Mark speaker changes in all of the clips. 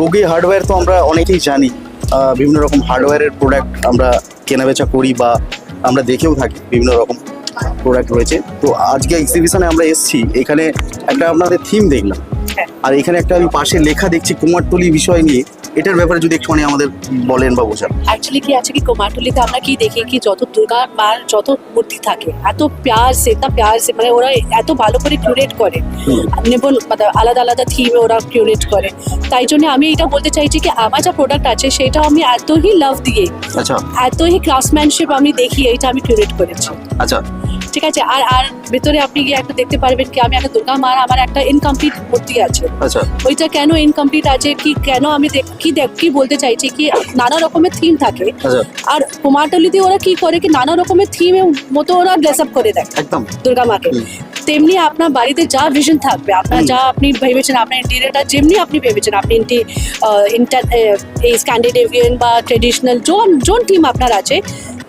Speaker 1: গোগি hardware তো আমরা অনেকেই জানি। বিভিন্ন রকম হার্ডওয়্যারের প্রোডাক্ট আমরা কেনাবেচা করি বা আমরা দেখেও থাকি বিভিন্ন রকম প্রোডাক্ট রয়েছে। তো আজকে এক্সিবিশনে আমরা এসেছি এখানে একটা আপনাদের থিম দেখলাম।
Speaker 2: হ্যাঁ।
Speaker 1: আর এখানে একটা আমি পাশে লেখা দেখছি কুমারটুলি বিষয় নিয়ে। এটার ব্যাপারে যদি একটুখানি আমাদের বলেন বা বোঝান।
Speaker 2: অ্যাকচুয়ালি কি আছে কি কুমারটুলিতে আমরা কি দেখি কি যত দুর্গা মার যত মূর্তি থাকে এত প্যার সে তা প্যার সে মানে ওরা এত ভালো করে কিউরেট করে। নেবল মানে আলাদা আলাদা থিমে ওরা কিউরেট করে। তাই জন্য আমি এটা বলতে চাইছি কি আমার যা প্রোডাক্ট আছে সেটা আমি এতই লাভ দিয়ে
Speaker 1: আচ্ছা।
Speaker 2: এতই ক্লাসম্যানশিপ আমি দেখি এইটা আমি কিউরেট করেছি।
Speaker 1: আচ্ছা।
Speaker 2: ঠিক আছে? আর আর ভেতরে আপনি গিয়ে একটা দেখতে পারবেন কি আমি একটা দুর্গা মার আমার একটা ইনকমপ্লিট মূর্তি আছে।
Speaker 1: আচ্ছা।
Speaker 2: ওইটা কেন ইনকমপ্লিট আছে? কি কেন আমি দেখ- কি দেখ কি বলতে চাইছি? কি নানা রকমের থিম থাকে।
Speaker 1: আচ্ছা।
Speaker 2: আর কুমারটলিতে ওরা কি করে কি নানা রকমের থিমের মতো ওরা ড্রেস আপ করে দেয়
Speaker 1: একদম।
Speaker 2: দুর্গা মাকে। তেমনি আপনার বাড়িতে যা ভিশন থাকবে আপনার যা আপনি ভেবেছেন আপনার ইন্টেরিয়রটা যেমনি আপনি ভেবেছেন আপনি ইন্টি ইন্টার এই স্ক্যান্ডিনেভিয়ান বা ট্রেডিশনাল যোন যোন থিম আপনার আছে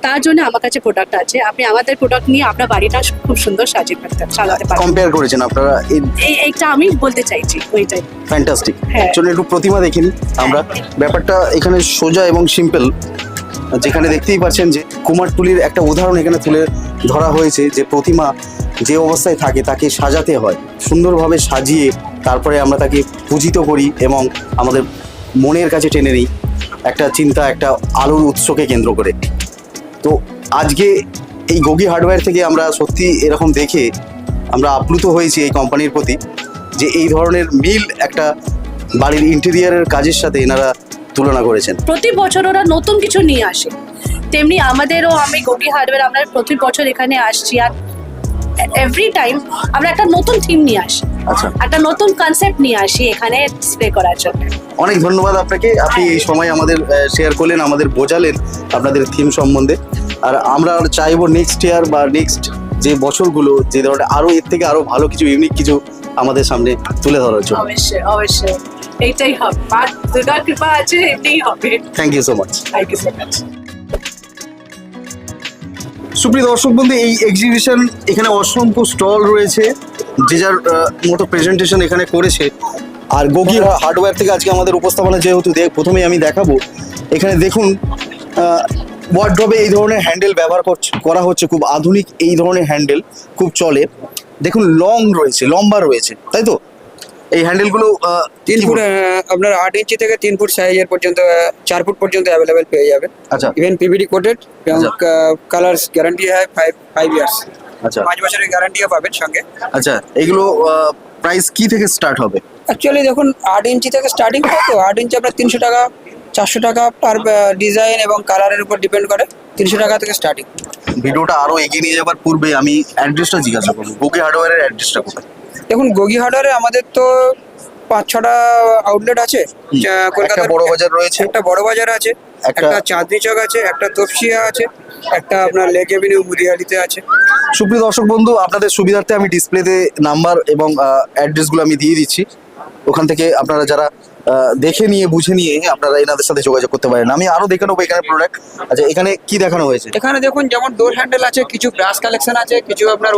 Speaker 2: তার জন্য আমার কাছে প্রোডাক্ট আছে। আপনি আমাদের প্রোডাক্ট নিয়ে আপনার বাড়িটা খুব সুন্দর সাজিয়ে ফেলতে সাজাতে পারেন
Speaker 1: কম্পেয়ার করেছেন আপনারা? এই
Speaker 2: এই এইটা আমি বলতে চাইছি ওইটাই।
Speaker 1: ফ্যান্টাস্টিক
Speaker 2: হ্যাঁ।
Speaker 1: চলুন একটু প্রতিমা দেখিনি আমরা। ব্যাপারটা এখানে সোজা এবং সিম্পল যেখানে দেখতেই পাচ্ছেন যে কুমারটুলির একটা উদাহরণ এখানে তুলে ধরা হয়েছে যে প্রতিমা যে অবস্থায় থাকে তাকে সাজাতে হয়। সুন্দরভাবে সাজিয়ে তারপরে আমরা তাকে পূজিত করি এবং আমাদের মনের কাছে টেনে নিই। একটা চিন্তা একটা আলোর উৎসকে কেন্দ্র করে। তো আজকে এই গগি হার্ডওয়্যার থেকে আমরা সত্যি এরকম দেখে আমরা আপ্লুত হয়েছি এই কোম্পানির প্রতি যে এই ধরনের মিল একটা বাড়ির ইন্টেরিয়ারের কাজের সাথে এনারা তুলনা করেছেন।
Speaker 2: প্রতি বছর ওরা নতুন কিছু নিয়ে আসে। তেমনি আমাদেরও আমি গোগি হার্ডওয়্যার আমরা প্রতি বছর এখানে আসছি আর এভরি টাইম আমরা একটা নতুন থিম নিয়ে আসি। একটা নতুন কনসেপ্ট নিয়ে আসি এখানে ডিসপ্লে করার জন্য।
Speaker 1: অনেক ধন্যবাদ আপনাকে। আপনি এই সময় আমাদের শেয়ার করলেন আমাদের বোঝালেন আপনাদের থিম সম্বন্ধে। আর আমরা আর চাইব নেক্সট ইয়ার বা নেক্সট যে বছরগুলো যে ধরনের আরও এর থেকে আরও ভালো কিছু ইউনিক কিছু আমাদের সামনে তুলে ধরার জন্য।
Speaker 2: অবশ্যই অবশ্যই। এইটাই হবে। মা দুর্গার কৃপা আছে এটাই হবে।
Speaker 1: Thank you so much
Speaker 2: thank you so much
Speaker 1: সুপ্রিয় দর্শক বন্ধু এই এক্সিবিশন এখানে অসংখ্য স্টল রয়েছে। যে যার মতো প্রেজেন্টেশন এখানে করেছে। আর গোগি হার্ডওয়্যার থেকে আজকে আমাদের উপস্থাপনা যেহেতু দেখ প্রথমেই আমি দেখাবো এখানে দেখুন ওয়ার্ড্রবে এই ধরনের হ্যান্ডেল ব্যবহার করছে করা হচ্ছে খুব আধুনিক এই ধরনের হ্যান্ডেল খুব চলে। দেখুন লং রয়েছে লম্বা রয়েছে তাই তো? এই হ্যান্ডেলগুলো
Speaker 3: তিন ফুট আপনার আট ইঞ্চি থেকে তিন ফুট সাইজের পর্যন্ত চার ফুট পর্যন্ত অ্যাভেলেবেল পেয়ে যাবেন।
Speaker 1: আচ্ছা।
Speaker 3: Even PVD coated colours colour guarantee হয় ফাইভ ফাইভ ইয়ার্স
Speaker 1: আচ্ছা।
Speaker 3: পাঁচ বছরের গ্যারান্টিও পাবেন সঙ্গে।
Speaker 1: আচ্ছা এগুলো প্রাইস কি থেকে স্টার্ট হবে?
Speaker 3: অ্যাকচুয়ালি দেখুন আট ইঞ্চি থেকে স্টার্টিং হয় তো আট ইঞ্চি আপনার তিনশো টাকা চারশো টাকা পার ডিজাইন এবং কালারের উপর ডিপেন্ড করে তিনশো টাকা থেকে স্টার্টিং
Speaker 1: ভিডিওটা আরও এগিয়ে নিয়ে যাবার পূর্বে আমি অ্যাড্রেসটা জিজ্ঞাসা করব গোগি হার্ডওয়্যারের অ্যাড্রেসটা কোথায়?
Speaker 3: দেখুন গগি হার্ডওয়ারে আমাদের তো পাঁচ ছটা আউটলেট আছে
Speaker 1: একটা বড় বাজার রয়েছে।
Speaker 3: একটা বড় বাজার আছে
Speaker 1: একটা-
Speaker 3: একটা চাঁদনি চক আছে একটা তপসিয়া আছে একটা আপনার লেক এভিনিউ মুদিয়ালিতে আছে।
Speaker 1: সুপ্রিয় দর্শক বন্ধু, আপনাদের সুবিধার্থে আমি ডিসপ্লেতে নাম্বার এবং অ্যাড্রেসগুলো আমি দিয়ে দিচ্ছি। ওখান থেকে আপনারা যারা দেখে নিয়ে, বুঝে নিয়ে আপনারা এনাদের সাথে যোগাযোগ করতে পারেন। আমি আরও দেখে নেব এখানে প্রোডাক্ট আচ্ছা এখানে কি দেখানো হয়েছে?
Speaker 3: এখানে দেখুন, যেমন ডোর হ্যান্ডেল আছে, কিছু ব্রাশ কালেকশন আছে, কিছু আপনার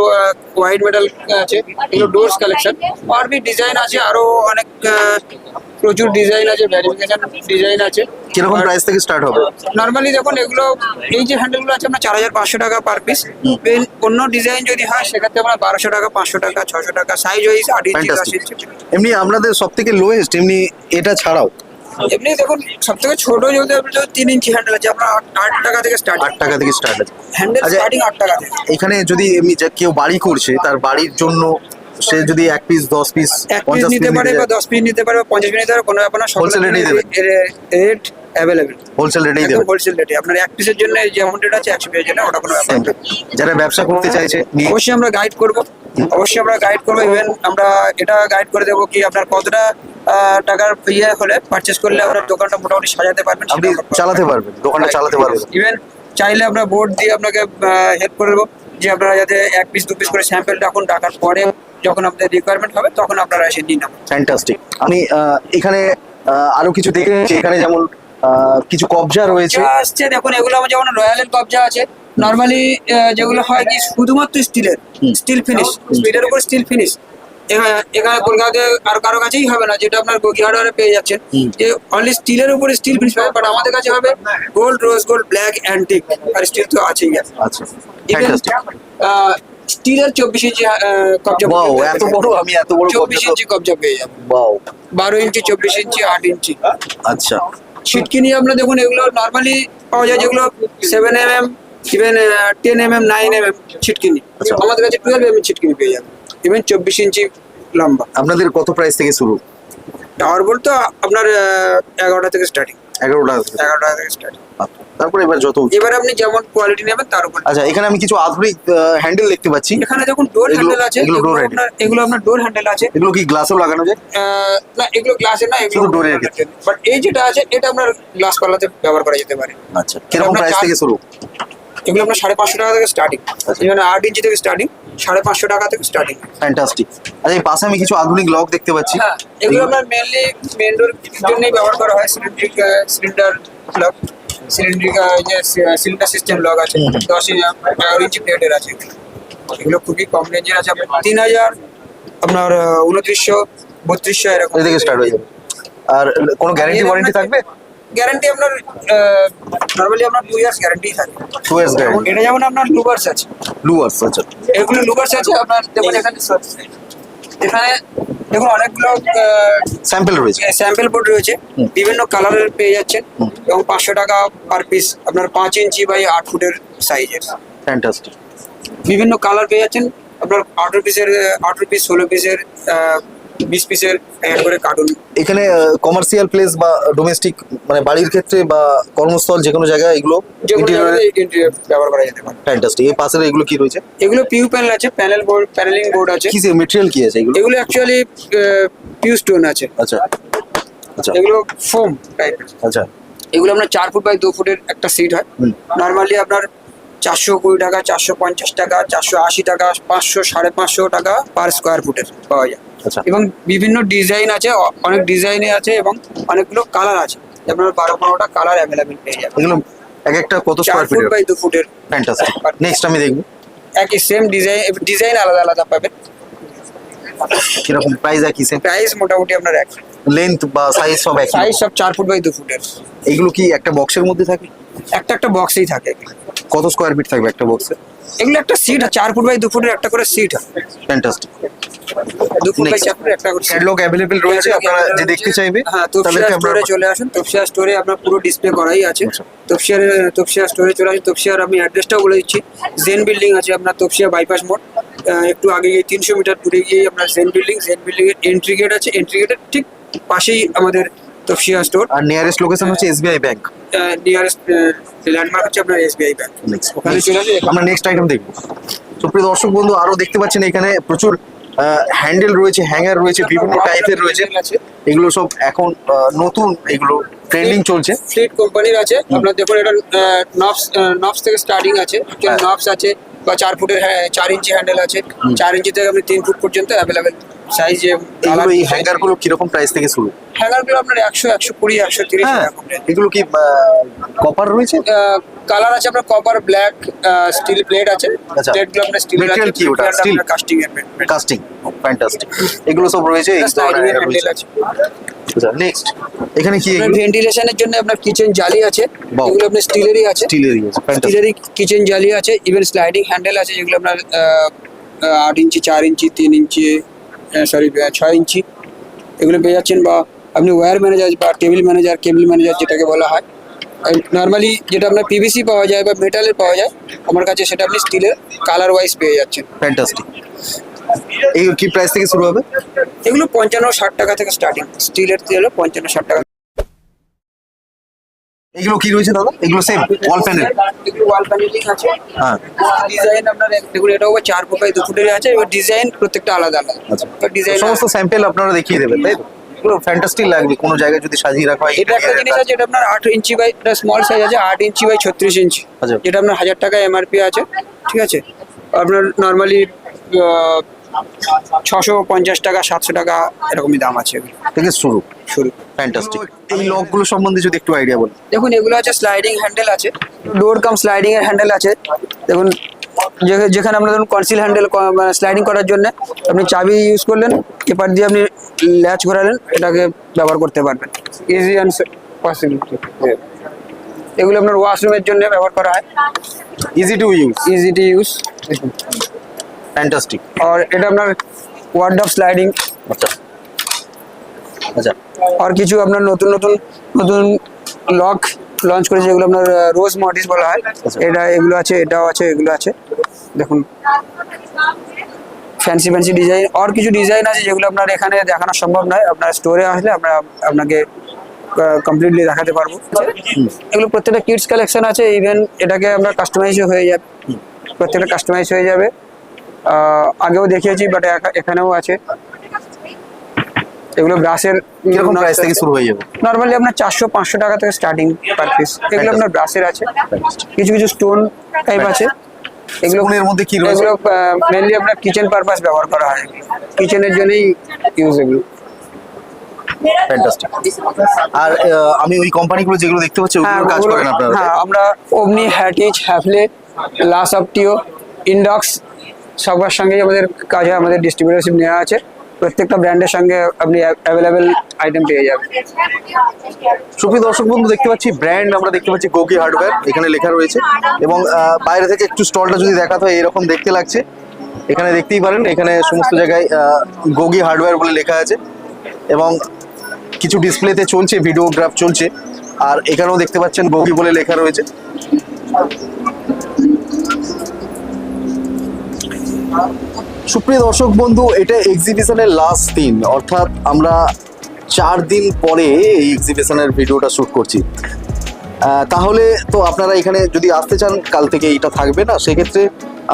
Speaker 3: হোয়াইট মেটাল আছে এগুলো ডোরস কালেকশন আর বি ডিজাইন আছে, আরও অনেক প্রচুর ডিজাইন আছে ভ্যারিফিকেশন ডিজাইন আছে।
Speaker 1: কীরকম প্রাইস থেকে স্টার্ট হবে?
Speaker 3: নর্মালি দেখুন এগুলো এই যে হ্যান্ডেলগুলো আছে আপনার চার হাজার পাঁচশো টাকা পার পিস অন্য ডিজাইন যদি হয় সেক্ষেত্রে আমরা বারোশো টাকা পাঁচশো টাকা ছশো টাকা সাইজ ওয়াইজ আট ইঞ্চি দশ ইঞ্চি
Speaker 1: এমনি আপনাদের সব থেকে লোয়েস্ট এমনি এটা ছাড়াও?
Speaker 3: এমনি দেখুন সব থেকে ছোট যদি আপনি তিন ইঞ্চি হ্যান্ডেল আছে আপনার আট- টাকা থেকে স্টার্ট
Speaker 1: আট টাকা থেকে স্টার্ট আছে।
Speaker 3: হ্যান্ডেল
Speaker 1: আচ্ছা।
Speaker 3: স্টার্টিং আট টাকা। থেকে
Speaker 1: এখানে যদি এমনি যে কেউ বাড়ি করছে তার বাড়ির জন্য সে যদি এক পিস দশ পিস
Speaker 3: এক পিস নিতে পারে বা দশ পিস নিতে পারে বা পঞ্চাশ পিস নিতে পারে কোনো ব্যাপার না
Speaker 1: Wholesale rate এই
Speaker 3: রেট অ্যাভেলেবেল
Speaker 1: হোলসেল রেটেই
Speaker 3: হোলসেল রেটে আপনার এক পিসের জন্য যে অ্যামাউন্ট আছে একশো পিসের জন্য ওটা কোনো ব্যাপার না।
Speaker 1: যারা ব্যবসা করতে চাইছে
Speaker 3: অবশ্যই আমরা গাইড করব। অবশ্যই আমরা গাইড করব। ইভেন আমরা এটা গাইড করে দেবো কি আপনার কতটা টাকার ইয়ে হলে পারচেস করলে আপনার দোকানটা মোটামুটি সাজাতে পারবেন
Speaker 1: আপনি চালাতে পারবেন দোকানটা চালাতে পারবেন।
Speaker 3: ইভেন চাইলে আমরা বোর্ড দিয়ে আপনাকে হেল্প করে দেবো যে আপনারা যাতে এক পিস দু পিস করে স্যাম্পল রাখুন রাখার পরে যখন আপনাদের রিকোয়ারমেন্ট হবে তখন আপনারা এসে নিন
Speaker 1: ফ্যান্টাস্টিক আমি এখানে আরও কিছু দেখে এখানে যেমন কিছু কবজা রয়েছে।
Speaker 3: আসছে দেখুন এগুলো আমার যেমন রয়্যালের কবজা আছে। নর্মালি যেগুলো হয় কি শুধুমাত্র স্টিলের স্টিল ফিনিশ স্পিডের উপর স্টিল ফিনিশ এখানে কলকাতাতে আর কারও কাছেই হবে না যেটা আপনার গিহারে পেয়ে যাচ্ছেন। যে অনলি স্টিলের উপরে স্টিল ফিনিশ পাবে বাট আমাদের কাছে হবে gold rose gold black antique আর স্টিল তো আছেই।
Speaker 1: আচ্ছা।
Speaker 3: স্টিলের চব্বিশ ইঞ্চি কবজা
Speaker 1: ওয়াও এত বড় আমি এত বড়
Speaker 3: চব্বিশ ইঞ্চি কবজা পেয়ে বারো ইঞ্চি চব্বিশ ইঞ্চি আট ইঞ্চি।
Speaker 1: আচ্ছা।
Speaker 3: ছিটকিনি দেখুন এগুলো নর্মালি পাওয়া যায় যেগুলো seven M M even ten M M nine M M ছিটকিনি। আমাদের কাছে টুয়েলভ এম এম ছিটকিনি পেয়ে ইভেন চব্বিশ ইঞ্চি লম্বা।
Speaker 1: আপনাদের কত প্রাইস থেকে শুরু?
Speaker 3: টাওয়ার বলতো আপনার এগারোটা থেকে স্টার্টিং
Speaker 1: এগারোটা এগারোটা থেকে।
Speaker 3: স্টার্টিং
Speaker 1: তারপরে এবার যত
Speaker 3: এবার আপনি যেমন কোয়ালিটি নেবেন তার উপর
Speaker 1: আচ্ছা এখানে আমি কিছু আধুনিক হ্যান্ডেল দেখতে পাচ্ছি।
Speaker 3: এখানে যখন ডোর হ্যান্ডেল আছে
Speaker 1: এগুলো handle।
Speaker 3: আপনার এগুলো আপনার ডোর হ্যান্ডেল আছে।
Speaker 1: এগুলো কি গ্লাসেও লাগানো যায়?
Speaker 3: না এগুলো গ্লাসের না এগুলো
Speaker 1: এর ক্ষেত্রে।
Speaker 3: বাট এই যেটা আছে এটা আপনার গ্লাস পাল্লাতে ব্যবহার করা যেতে পারে।
Speaker 1: আচ্ছা কীরকম প্রাইস থেকে শুরু?
Speaker 3: এগুলো আপনার সাড়ে পাঁচশো টাকা থেকে স্টার্টিং
Speaker 1: আচ্ছা।
Speaker 3: এখানে আট ইঞ্চি থেকে স্টার্টিং সাড়ে পাঁচশো টাকা থেকে স্টার্টিং
Speaker 1: ফ্যান্টাস্টিক আচ্ছা এই পাশে আমি কিছু আধুনিক লক দেখতে পাচ্ছি।
Speaker 3: হ্যাঁ এগুলো আপনার মেনলি মেন ডোর জন্যই ব্যবহার করা হয় সিলিন্ড্রিক সিলিন্ডার লক সিলিন্ড্রিক যে সিলিন্ডার সিস্টেম লক আছে দশ ইঞ্চি ইঞ্চি প্লেটের আছে। এগুলো। খুবই কম রেঞ্জের আছে। আপনার তিন হাজার আপনার উনত্রিশশো বত্রিশশো এরকম।
Speaker 1: থেকে স্টার্ট হয়ে যাবে। আর কোনো গ্যারেন্টি ওয়ারেন্টি থাকবে?
Speaker 3: গ্যারান্টি আপনার নর্মালি আপনার টু ইয়ার্স গ্যারান্টি থাকে।
Speaker 1: টু ইয়ার্স গ্যারেন্টি
Speaker 3: এটা যেমন আপনার লুবার্স আছে।
Speaker 1: লুয়ার্স আচ্ছা।
Speaker 3: এগুলো লুবার্স আছে আপনার দেখুন এখানে এখানে দেখুন অনেকগুলো
Speaker 1: স্যাম্পল রয়েছে।
Speaker 3: স্যাম্পল বোর্ড রয়েছে। বিভিন্ন কালারের পেয়ে যাচ্ছেন এবং পাঁচশো টাকা পার পিস আপনার পাঁচ ইঞ্চি বাই আট ফুটের সাইজের
Speaker 1: ফ্যান্টাস্টিক
Speaker 3: বিভিন্ন কালার পেয়ে যাচ্ছেন। আপনার আঠেরো পিসের আঠেরো পিস ষোলো পিসের বিশ পিসের অ্যাড করে কার্টুন
Speaker 1: এখানে কমার্শিয়াল প্লেস বা ডোমেস্টিক মানে বাড়ির ক্ষেত্রে বা কর্মস্থল যে কোনো জায়গায় এগুলো
Speaker 3: interior ব্যবহার করা যেতে পারে।
Speaker 1: ফ্যান্টাস্টিক এই পাশের এগুলো কি রয়েছে?
Speaker 3: এগুলো পিউ প্যানেল আছে প্যানেল বোর্ড প্যানেলিং বোর্ড আছে।
Speaker 1: কি মেটেরিয়াল কি আছে এগুলো?
Speaker 3: এগুলো অ্যাকচুয়ালি পিউ স্টোন আছে।
Speaker 1: আচ্ছা। আচ্ছা।
Speaker 3: এগুলো ফোম টাইপের
Speaker 1: আচ্ছা।
Speaker 3: এগুলো আপনার চার ফুট বাই দু ফুটের একটা সিট হয়। নর্মালি আপনার চারশো কুড়ি টাকা চারশো পঞ্চাশ টাকা চারশো আশি টাকা পাঁচশো সাড়ে পাঁচশো টাকা পার স্কোয়ার ফুটের পাওয়া যায়। এবং বিভিন্ন ডিজাইন আছে অনেক ডিজাইনে আছে এবং অনেকগুলো কালার আছে। আপনার বারো পনেরোটা কালার অ্যাভেলেবেল পেয়ে যাবেন।
Speaker 1: এগুলো এক একটা কত স্কোয়ার
Speaker 3: ফুট বাই দু ফুটের
Speaker 1: ফ্যান্টাস্টিক নেক্সট আমি দেখব।
Speaker 3: একই সেম ডিজাইন ডিজাইন আলাদা আলাদা পাবেন।
Speaker 1: কীরকম প্রাইস একই সেম
Speaker 3: প্রাইস মোটামুটি আপনার এক।
Speaker 1: লেন্থ বা সাইজ সব একই?
Speaker 3: সাইজ সব চার ফুট বাই দু ফুটের
Speaker 1: এগুলো কি একটা বক্সের মধ্যে থাকে?
Speaker 3: একটা একটা বক্সেই থাকে।
Speaker 1: কত স্কোয়ার ফিট থাকবে একটা বক্সে
Speaker 3: এগুলো একটা সিট চার ফুট বাই দু ফুটের একটা করে সিট
Speaker 1: ফ্যান্টাস্টিক
Speaker 3: দু বাই
Speaker 1: Next.
Speaker 3: একটা করে
Speaker 1: অ্যাভেলেবেল রয়েছে আপনারা যে দেখতে চাইবে
Speaker 3: হ্যাঁ তপসিয়া স্টোরে চলে আসুন তপসিয়া স্টোরে আপনার পুরো ডিসপ্লে করাই আছে।
Speaker 1: আচ্ছা।
Speaker 3: তপসিয়ার তপসিয়া স্টোরে চলে আসুন তপসিয়ার আমি অ্যাড্রেসটাও বলে দিচ্ছি। জেন বিল্ডিং আছে আপনার তপসিয়া বাইপাস মোড় একটু আগে গিয়ে তিনশো মিটার দূরে গিয়ে আপনার জেন বিল্ডিং জেন বিল্ডিং এর এন্ট্রি গেট আছে এন্ট্রি গেটের ঠিক পাশেই আমাদের তপসিয়া স্টোর
Speaker 1: আর নিয়ারেস্ট লোকেশন হচ্ছে এসবিআই ব্যাংক
Speaker 3: নিয়ারেস্ট ল্যান্ডমার্ক হচ্ছে আপনার এসবিআই ব্যাংক ওখানে চলে আসুন।
Speaker 1: আমরা নেক্সট আইটেম দেখব। সুপ্রিয় দর্শক বন্ধু আরও দেখতে পাচ্ছেন এখানে প্রচুর হ্যান্ডেল রয়েছে হ্যাঙ্গার রয়েছে বিভিন্ন টাইপের রয়েছে। এগুলো সব এখন নতুন এগুলো ট্রেন্ডিং চলছে।
Speaker 3: ফ্লিট কোম্পানির আছে। আপনার দেখুন এটা নবস নবস থেকে স্টার্টিং আছে।
Speaker 1: হ্যাঁ।
Speaker 3: নবস আছে বা চার ফুটের হ্যাঁ, চার ইঞ্চি হ্যান্ডেল আছে। চার ইঞ্চি থেকে আপনি তিন ফুট পর্যন্ত অ্যাভেলেবেল সাইজ
Speaker 1: এগুলো এই হ্যাঙ্গারগুলো কীরকম প্রাইস থেকে শুরু?
Speaker 3: হ্যাঙ্গারগুলো আপনার একশো একশো কুড়ি একশো তিরিশ
Speaker 1: হ্যাঁ। এগুলো কি কপার রয়েছে?
Speaker 3: কালার আছে আপনার কপার ব্ল্যাক স্টিল প্লেট আছে।
Speaker 1: আচ্ছা।
Speaker 3: প্লেটগুলো আপনার স্টিল
Speaker 1: Material কি ওটা? Steel?
Speaker 3: কাস্টিং এর
Speaker 1: কাস্টিং ফ্যান্টাস্টিক এগুলো সব রয়েছে এই
Speaker 3: হ্যান্ডেল আছে
Speaker 1: আচ্ছা নেক্সট এখানে কি
Speaker 3: ভেন্টিলেশনের জন্য আপনার কিচেন জালি আছে। এগুলো আপনার স্টিলেরই আছে। স্টিলেরই কিচেন জালি আছে ইভেন স্লাইডিং হ্যান্ডেল আছে যেগুলো আপনার আট ইঞ্চি চার ইঞ্চি তিন ইঞ্চি সরি ছয় ইঞ্চি। এগুলো পেয়ে যাচ্ছেন বা আপনি ওয়্যার ম্যানেজার বা টেবিল ম্যানেজার কেবল ম্যানেজার যেটাকে বলা হয়। নর্মালি যেটা আপনার পিভিসি পাওয়া যায় বা মেটালের পাওয়া যায় আমার কাছে সেটা আপনি স্টিলের কালার ওয়াইজ পেয়ে যাচ্ছেন।
Speaker 1: ফ্যান্টাস্টিক এই কি প্রাইস থেকে শুরু হবে?
Speaker 3: এগুলো পঞ্চান্ন ষাট টাকা থেকে স্টার্টিং স্টিলের তেল পঞ্চান্ন ষাট টাকা।
Speaker 1: এগুলো কি রয়েছে দাদা? এগুলো সেম ওয়াল প্যানেল
Speaker 3: এগুলো ওয়াল প্যানেলিং আছে।
Speaker 1: হ্যাঁ।
Speaker 3: ডিজাইন আপনার দেখুন এটাও চার ফুট বাই দু ফুটের আছে এবার ডিজাইন প্রত্যেকটা আলাদা আলাদা।
Speaker 1: আচ্ছা।
Speaker 3: ডিজাইন
Speaker 1: সমস্ত স্যাম্পেল আপনারা দেখিয়ে দেবেন তাই তো? এগুলো ফ্যান্টাস্টিক লাগবে কোনো জায়গায় যদি সাজিয়ে রাখা হয়।
Speaker 3: এটা একটা জিনিস আছে যেটা আপনার আট ইঞ্চি বাই স্মল সাইজ আছে আট ইঞ্চি বাই ছত্রিশ ইঞ্চি।
Speaker 1: আচ্ছা।
Speaker 3: যেটা আপনার হাজার টাকা এমআরপি আছে ঠিক আছে? আপনার নর্মালি ছশো পঞ্চাশ টাকা সাতশো টাকা এরকমই দাম আছে
Speaker 1: থেকে শুরু।
Speaker 3: শুরু।
Speaker 1: ফ্যান্টাস্টিক এই লকগুলো সম্বন্ধে যদি একটু আইডিয়া বলেন।
Speaker 3: দেখুন এগুলো আছে স্লাইডিং হ্যান্ডেল আছে। ডোর কাম স্লাইডিং এর হ্যান্ডেল আছে। দেখুন যেখানে আপনার ধরুন কনসিল হ্যান্ডেল স্লাইডিং করার জন্য আপনি চাবি ইউজ করলেন এপার দিয়ে আপনি ল্যাচ ঘোরালেন এটাকে ব্যবহার করতে পারবেন। ইজি অ্যান্ড পসিবিলিটি এগুলো আপনার ওয়াশরুমের জন্য ব্যবহার করা হয়।
Speaker 1: Easy to use
Speaker 3: easy to use
Speaker 1: fantastic
Speaker 3: আর এটা আপনার ওয়ার্ড অফ স্লাইডিং
Speaker 1: আচ্ছা। আচ্ছা।
Speaker 3: আর কিছু আপনার নতুন নতুন নতুন লক লঞ্চ করেছে যেগুলো আপনার রোজ মডিস বলা হয়। এটা এগুলো আছে এটাও আছে এগুলো আছে। দেখুন। ফ্যান্সি ফ্যান্সি ডিজাইন আর কিছু ডিজাইন আছে যেগুলো আপনার এখানে দেখানো সম্ভব নয়। আপনার স্টোরে আসলে আমরা আপনাকে কমপ্লিটলি দেখাতে পারব। এগুলো প্রত্যেকটা কিডস কালেকশন আছে। ইভেন এটাকে আমরা কাস্টমাইজ হয়ে যাবে। প্রত্যেকটা কাস্টমাইজ হয়ে যাবে। আগেও দেখিয়েছি বাট এখানেও আছে। এগুলো ব্রাশের
Speaker 1: কীরকম প্রাইস থেকে শুরু হয়ে যাবে?
Speaker 3: নর্মালি আপনার চারশো পাঁচশো টাকা থেকে স্টার্টিং পার পিস এগুলো আপনার ব্রাশের আছে। কিছু কিছু স্টোন টাইপ আছে। এগুলো
Speaker 1: এর মধ্যে কি রয়েছে?
Speaker 3: এগুলো মেনলি আপনার কিচেন পারপাস ব্যবহার করা হয়। কিচেনের জন্যই ইউজ এগুলো।
Speaker 1: ফ্যান্টাস্টিক আর আমি ওই কোম্পানিগুলো যেগুলো দেখতে পাচ্ছি ওগুলোর কাজ
Speaker 3: ওগুলো-
Speaker 1: করেন আপনারা
Speaker 3: হ্যাঁ আমরা ওমনি হ্যাটিচ হ্যাফলে লাস অপটিও ইন্ডক্স সবার সঙ্গেই আমাদের কাজে আমাদের ডিস্ট্রিবিউটারশিপ নেওয়া আছে। প্রত্যেকটা ব্র্যান্ডের সঙ্গে আপনি অ্যাভেলেবেল আইটেম পেয়ে যাবেন।
Speaker 1: সুপ্রিয় দর্শক বন্ধু, দেখতে পাচ্ছি ব্র্যান্ড আমরা দেখতে পাচ্ছি গোগি হার্ডওয়্যার এখানে লেখা রয়েছে। এবং বাইরে থেকে একটু স্টলটা যদি দেখাতে হয় এরকম দেখতে লাগছে। এখানে দেখতেই পারেন, এখানে সমস্ত জায়গায় গোগি হার্ডওয়্যার বলে লেখা আছে। এবং কিছু ডিসপ্লেতে চলছে ভিডিওগ্রাফ চলছে। আর এখানেও দেখতে পাচ্ছেন গোগি বলে লেখা রয়েছে। সুপ্রিয় দর্শক বন্ধু, এটা এক্সিবিশনের লাস্ট দিন। অর্থাৎ আমরা চার দিন পরে এই এক্সিবিশনের ভিডিওটা শ্যুট করছি। তাহলে তো আপনারা এখানে যদি আসতে চান, কাল থেকে এটা থাকবে না, সেক্ষেত্রে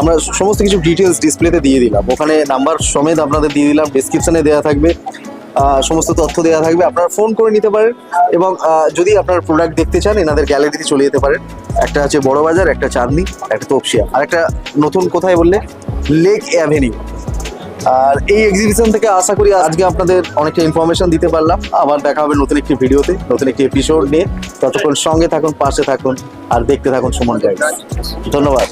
Speaker 1: আমরা সমস্ত কিছু ডিটেলস ডিসপ্লেতে দিয়ে দিলাম। ওখানে নাম্বার সমেত আপনাদের দিয়ে দিলাম ডিসক্রিপশনে দেওয়া থাকবে সমস্ত তথ্য দেওয়া থাকবে। আপনারা ফোন করে নিতে পারেন এবং যদি আপনার প্রোডাক্ট দেখতে চান, এনাদের গ্যালারিতে চলে যেতে পারেন। একটা আছে বড় বাজার একটা চাঁদনি, একটা তপসিয়া আর একটা নতুন কোথায় বললে? লেক অ্যাভেনিউ আর এই এক্সিবিশন থেকে আশা করি আজকে আপনাদের অনেকটা ইনফরমেশন দিতে পারলাম। আবার দেখা হবে নতুন একটি ভিডিওতে নতুন একটি এপিসোড নিয়ে। ততক্ষণ সঙ্গে থাকুন, পাশে থাকুন, আর দেখতে থাকুন সুমন গাইড ধন্যবাদ।